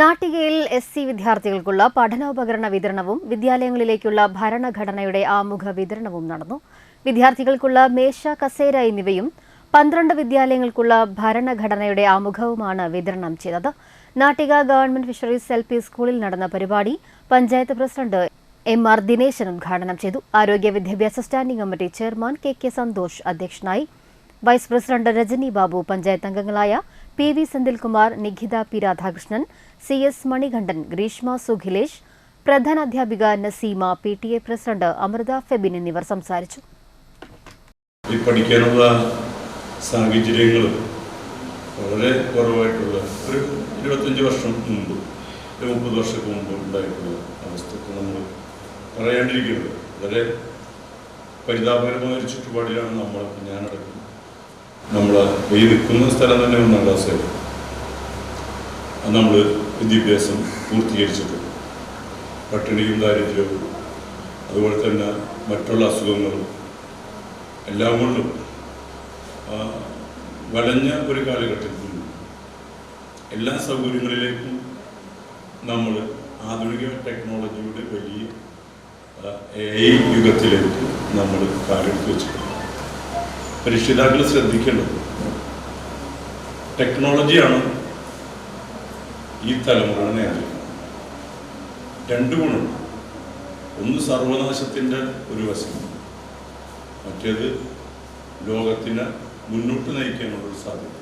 നാട്ടികയിൽ S C വിദ്യാർത്ഥികൾക്കുള്ള പഠനോപകരണ വിതരണവും വിദ്യാലയങ്ങളിലേക്കുള്ള ഭരണഘടനയുടെ ആമുഖ വിതരണവും നടന്നു. വിദ്യാർത്ഥികൾക്കുള്ള മേശ കസേര എന്നിവയും പന്ത്രണ്ട് വിദ്യാലയങ്ങൾക്കുള്ള ഭരണഘടനയുടെ ആമുഖവുമാണ് വിതരണം ചെയ്തത്. Nattika government fisheries L P സ്കൂളിൽ നടന്ന പരിപാടി panchayat president M R Dineshan ഉദ്ഘാടനം ചെയ്തു. ആരോഗ്യ വിദ്യാഭ്യാസ standing committee chairman K K Santhosh അധ്യക്ഷനായി. വൈസ് പ്രസിഡന്റ് രജനി ബാബു പഞ്ചായത്ത് അംഗങ്ങളായ P V Senthilkumar Nikhitha P Radhakrishnan C S Manikandan Greeshma Sukhilesh പ്രധാനാധ്യാപിക Naseema P T A president Amritha Febin എന്നിവർ സംസാരിച്ചു. ഈ പഠിക്കാനുള്ള സാഹചര്യങ്ങൾ വളരെ കുറവായിട്ടുള്ള ഒരു ഇരുപത്തഞ്ച് വർഷം മുമ്പ് മുപ്പത് വർഷം മുമ്പ് ഉണ്ടായിട്ടുള്ള അവസ്ഥക്ക് നമ്മൾ പറയാണ്ടിരിക്കുന്നത് വളരെ പരിതാപകരമായ ഒരു ചുറ്റുപാടിലാണ് നമ്മൾ ഞാനടക്കം നമ്മൾ ഈ നിൽക്കുന്ന സ്ഥലം തന്നെ ഒന്നാം അത് നമ്മൾ വിദ്യാഭ്യാസം പൂർത്തീകരിച്ചിട്ടുണ്ട് പട്ടിണിയും ദാരിദ്ര്യവും അതുപോലെ തന്നെ മറ്റുള്ള അസുഖങ്ങളും എല്ലാം കൊണ്ടും വളഞ്ഞ ഒരു കാലഘട്ടത്തിൽ എല്ലാ സൗകര്യങ്ങളിലേക്കും നമ്മൾ ആധുനിക ടെക്നോളജിയുടെ വലിയ യുഗത്തിലേക്ക് നമ്മൾ കാലെടുത്ത് വെച്ചിട്ടുണ്ട്. രക്ഷിതാക്കൾ ശ്രദ്ധിക്കേണ്ടത് ടെക്നോളജിയാണ് ഈ തലമുറയെ നിയന്ത്രിക്കുന്നത് രണ്ട് ഗുണമുണ്ട് ഒന്ന് സർവനാശത്തിന്റെ ഒരു വശം. മറ്റേത് ലോകത്തിന് മുന്നോട്ട് നയിക്കാനുള്ള ഒരു സാധ്യത.